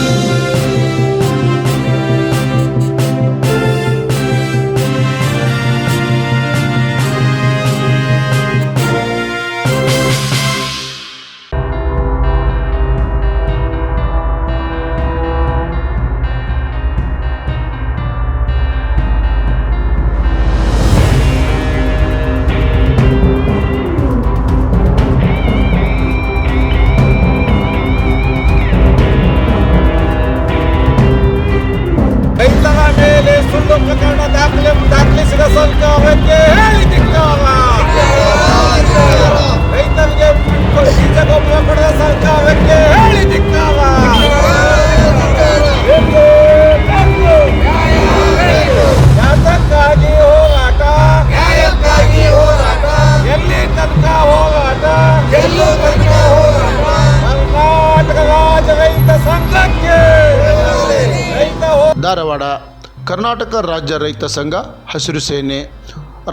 ರೈತರ ಪ್ರಕರಣ ದಾಖಲೆ ದಾಖಲಿಸಿದ ಸರ್ಕಾರಕ್ಕೆ ಹೇಳಿ ಧಿಕ್ಕಾರ ರೈತರಿಗೆ ಬೀಜ ಗೊಬ್ಬರ ಕೊಡದ ಸರ್ಕಾರಕ್ಕೆ ಹೇಳಿ ಧಿಕ್ಕಾರ ಬೇಕು, ಬೇಕು. ಯಾತಕ್ಕಾಗಿ ಹೋರಾಟ ನ್ಯಾಯಕ್ಕಾಗಿ ಹೋರಾಟ ಎಲ್ಲಿ ತನಕ ಹೋರಾಟ ಎಲ್ಲೂ ತನಕ ಹೋರಾಟ ಕರ್ನಾಟಕ ರಾಜ್ಯ ರೈತ ಸಂಘಕ್ಕೆ ರೈತ ಹೋ ಧಾರವಾಡ ಕರ್ನಾಟಕ ರಾಜ್ಯ ರೈತ ಸಂಘ ಹಸಿರು ಸೇನೆ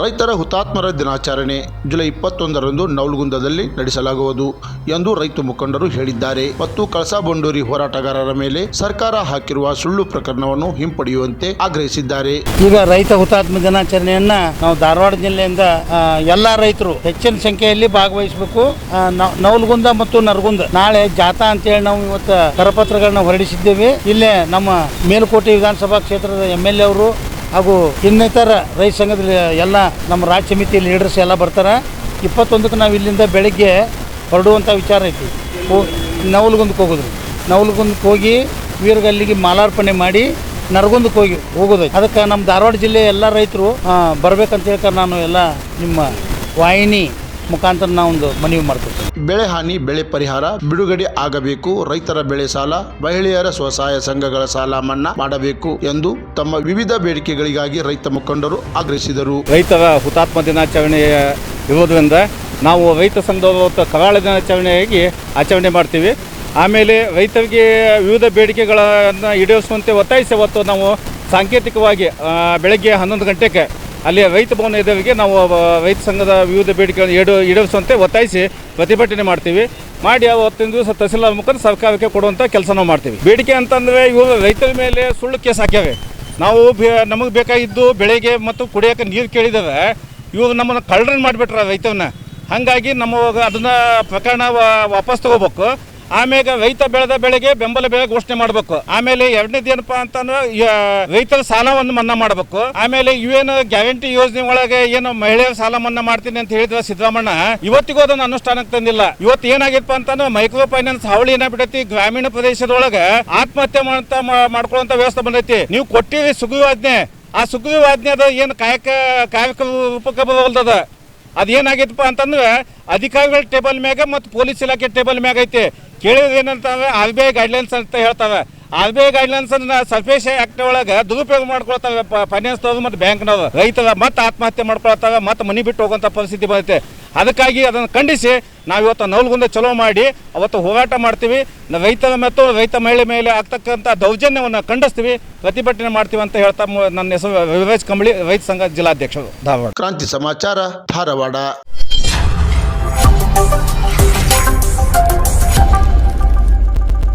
ರೈತರ ಹುತಾತ್ಮರ ದಿನಾಚರಣೆ ಜುಲೈ ಇಪ್ಪತ್ತೊಂದರಂದು ನವಲಗುಂದದಲ್ಲಿ ನಡೆಸಲಾಗುವುದು ಎಂದು ರೈತ ಮುಖಂಡರು ಹೇಳಿದ್ದಾರೆ. ಮತ್ತು ಕಳಸಾ ಬಂಡೂರಿ ಹೋರಾಟಗಾರರ ಮೇಲೆ ಸರ್ಕಾರ ಹಾಕಿರುವ ಸುಳ್ಳು ಪ್ರಕರಣವನ್ನು ಹಿಂಪಡೆಯುವಂತೆ ಆಗ್ರಹಿಸಿದ್ದಾರೆ. ಈಗ ರೈತ ಹುತಾತ್ಮ ದಿನಾಚರಣೆಯನ್ನ ನಾವು ಧಾರವಾಡ ಜಿಲ್ಲೆಯಿಂದ ಎಲ್ಲಾ ರೈತರು ಹೆಚ್ಚಿನ ಸಂಖ್ಯೆಯಲ್ಲಿ ಭಾಗವಹಿಸಬೇಕು. ನವಲಗುಂದ ಮತ್ತು ನರಗುಂದ. ನಾಳೆ ಜಾಥಾ ಅಂತೇಳಿ ನಾವು ಇವತ್ತು ಕರಪತ್ರಗಳನ್ನ ಹೊರಡಿಸಿದ್ದೇವೆ. ಇಲ್ಲೇ ನಮ್ಮ ಮೇಲುಕೋಟೆ ವಿಧಾನಸಭಾ ಕ್ಷೇತ್ರದ ಎಂ ಎಲ್ ಎ ಅವರು ಹಾಗೂ ಇನ್ನಿತರ ರೈತ ಸಂಘದ ಎಲ್ಲ ನಮ್ಮ ರಾಜ್ಯ ಸಮಿತಿ ಲೀಡರ್ಸ್ ಎಲ್ಲ ಬರ್ತಾರೆ. ಇಪ್ಪತ್ತೊಂದಕ್ಕೆ ನಾವು ಇಲ್ಲಿಂದ ಬೆಳಗ್ಗೆ ಹೊರಡುವಂಥ ವಿಚಾರ ಐತಿ. ನವಲಗುಂದಕ್ಕೆ ಹೋಗೋದು. ನವಲಗುಂದಕ್ಕೆ ಹೋಗಿ ವೀರಗಲ್ಲಿಗೆ ಮಾಲಾರ್ಪಣೆ ಮಾಡಿ ನರಗುಂದಕ್ಕೆ ಹೋಗಿ ಹೋಗೋದು ಅದಕ್ಕೆ ನಮ್ಮ ಧಾರವಾಡ ಜಿಲ್ಲೆ ಎಲ್ಲ ರೈತರು ಬರ್ಬೇಕಂತ ಹೇಳ್ತಾರೆ ನಾನು ಎಲ್ಲ ನಿಮ್ಮ ವಾಹಿನಿ ಮುಖಾಂತರ ನಾವೊಂದು ಮನವಿ ಮಾಡ್ತೀವಿ ಬೆಳೆ ಹಾನಿ, ಬೆಳೆ ಪರಿಹಾರ, ಬಿಡುಗಡೆ ಆಗಬೇಕು. ರೈತರ ಬೆಳೆ ಸಾಲ, ಮಹಿಳೆಯರ ಸ್ವಸಹಾಯ ಸಂಘಗಳ ಸಾಲ ಮನ್ನಾ ಮಾಡಬೇಕು ಎಂದು ತಮ್ಮ ವಿವಿಧ ಬೇಡಿಕೆಗಳಿಗಾಗಿ ರೈತ ಮುಖಂಡರು ಆಗ್ರಹಿಸಿದರು. ರೈತರ ಹುತಾತ್ಮ ದಿನಾಚರಣೆ ಇರೋದ್ರಿಂದ ನಾವು ರೈತ ಸಂಘ ಕರಾಳ ದಿನಾಚರಣೆಯಾಗಿ ಆಚರಣೆ ಮಾಡ್ತೀವಿ. ಆಮೇಲೆ ರೈತರಿಗೆ ವಿವಿಧ ಬೇಡಿಕೆಗಳನ್ನು ಈಡೇರಿಸುವಂತೆ ಒತ್ತಾಯಿಸಿ ಅವತ್ತು ನಾವು ಸಾಂಕೇತಿಕವಾಗಿ ಬೆಳಗ್ಗೆ ಹನ್ನೊಂದು ಗಂಟೆಗೆ ಅಲ್ಲಿ ರೈತ ಭವನ ಇದ್ದವರಿಗೆ ನಾವು ರೈತ ಸಂಘದ ವಿವಿಧ ಬೇಡಿಕೆಗಳನ್ನು ಈಡು ಈಡೇರಿಸುವಂತೆ ಒತ್ತಾಯಿಸಿ ಪ್ರತಿಭಟನೆ ಮಾಡ್ತೀವಿ. ಮಾಡಿ ಅವತ್ತಿನ ದಿವಸ ತಹಸೀಲ್ದಾರ್ ಮುಖಾಂತರ ಸರ್ಕಾರಕ್ಕೆ ಕೊಡುವಂಥ ಕೆಲಸ ನಾವು ಮಾಡ್ತೀವಿ. ಬೇಡಿಕೆ ಅಂತಂದರೆ ಇವರು ರೈತರ ಮೇಲೆ ಸುಳ್ಳು ಕೇಸ್ ಹಾಕ್ಯಾವೆ. ನಾವು ನಮಗೆ ಬೇಕಾಗಿದ್ದು ಬೆಳೆಗೆ ಮತ್ತು ಕುಡಿಯೋಕೆ ನೀರು ಕೇಳಿದರೆ ಇವರು ನಮ್ಮನ್ನು ಕಳ್ಳರನ್ನು ಮಾಡಿಬಿಟ್ರ ರೈತವನ್ನ ಹಾಗಾಗಿ ನಮ್ಮ ಅದನ್ನು ಪ್ರಕರಣ ವಾಪಸ್ ತಗೋಬೇಕು. ಆಮ್ಯಾಗ ರೈತ ಬೆಳೆದ ಬೆಳೆಗೆ ಬೆಂಬಲ ಬೆಲೆ ಘೋಷಣೆ ಮಾಡಬೇಕು. ಆಮೇಲೆ ಎರಡನೇದು ಏನಪ್ಪ ಅಂತಂದ್ರೆ ರೈತರ ಸಾಲವನ್ನು ಮನ್ನಾ ಮಾಡಬೇಕು. ಆಮೇಲೆ ಇವೇನು ಗ್ಯಾರಂಟಿ ಯೋಜನೆ ಒಳಗೆ ಏನು ಮಹಿಳೆಯರ ಸಾಲ ಮನ್ನಾ ಮಾಡ್ತೀನಿ ಅಂತ ಹೇಳಿದ್ರೆ ಸಿದ್ದರಾಮಣ್ಣ, ಇವತ್ತಿಗೂ ಅದನ್ನು ಅನುಷ್ಠಾನಕ್ಕೆ ತಂದಿಲ್ಲ. ಇವತ್ತು ಏನಾಗಿತ್ತಪ್ಪ ಅಂತಂದ್ರೆ ಮೈಕ್ರೋ ಫೈನಾನ್ಸ್ ಹಾವಳಿ ಏನಾಗ್ಬಿಟ್ಟೈತಿ ಗ್ರಾಮೀಣ ಪ್ರದೇಶದೊಳಗೆ ಆತ್ಮಹತ್ಯೆ ಮಾಡ್ಕೊಳ್ಳುವಂತ ವ್ಯವಸ್ಥೆ ಬಂದೈತಿ. ನೀವು ಕೊಟ್ಟಿರಿ ಸುಗ್ರೀವಾಜ್ಞೆ ಆ ಸುಗ್ರೀವಾಜ್ಞೆದ ಏನು ಕಾಯಕ ಕಾಯಕ ರೂಪಕ್ಕೆ ಬರೋಲ್ದದ ಅದೇನಾಗೈತಪ್ಪ ಅಂತಂದ್ರೆ ಅಧಿಕಾರಿಗಳ ಟೇಬಲ್ ಮ್ಯಾಗ ಮತ್ತು ಪೊಲೀಸ್ ಇಲಾಖೆ ಟೇಬಲ್ ಮ್ಯಾಗ ಐತಿ. ಕೇಳಿದ್ರೆ ಏನಂತಂದ್ರೆ ಆರ್ ಬಿ ಐ ಗೈಡ್ಲೈನ್ಸ್ ಅಂತ ಹೇಳ್ತವೆ. ಆರ್ ಬಿ ಐ ಗೈಡ್ಲೈನ್ಸ್ ಅನ್ನ ಸರ್ಫೇಸ್ ಆಕ್ಟ್ ಒಳಗೆ ದುರುಪಯೋಗ ಮಾಡ್ಕೊಳ್ತಾವೆ ಮತ್ತೆ ಮತ್ತು ಬ್ಯಾಂಕ್ನವ್ರು ರೈತರ ಮತ್ತೆ ಆತ್ಮಹತ್ಯೆ ಮಾಡ್ಕೊಳ್ತಾವೆ, ಮತ್ತೆ ಮನಿ ಬಿಟ್ಟು ಹೋಗುವಂಥ ಪರಿಸ್ಥಿತಿ ಬರುತ್ತೆ. ಅದಕ್ಕಾಗಿ ಅದನ್ನು ಖಂಡಿಸಿ ನಾವು ಇವತ್ತು ನೌಲ್ಗುಂದ ಚಲೋ ಮಾಡಿ ಅವತ್ತು ಹೋರಾಟ ಮಾಡ್ತೀವಿ. ರೈತರ ಮತ್ತು ರೈತ ಮಹಿಳೆ ಮೇಲೆ ಆಗ್ತಕ್ಕಂಥ ದೌರ್ಜನ್ಯವನ್ನು ಖಂಡಿಸ್ತೀವಿ. ಪ್ರತಿಭಟನೆ ಮಾಡ್ತೀವಿ ಅಂತ ಹೇಳ್ತಾ ನನ್ನ ಹೆಸರು ರವಿರಾಜ್ ಕಂಬಳಿ, ರೈತ ಸಂಘ ಜಿಲ್ಲಾಧ್ಯಕ್ಷರು. ಧಾರವಾಡ. ಕ್ರಾಂತಿ ಸಮಾಚಾರ, ಧಾರವಾಡ.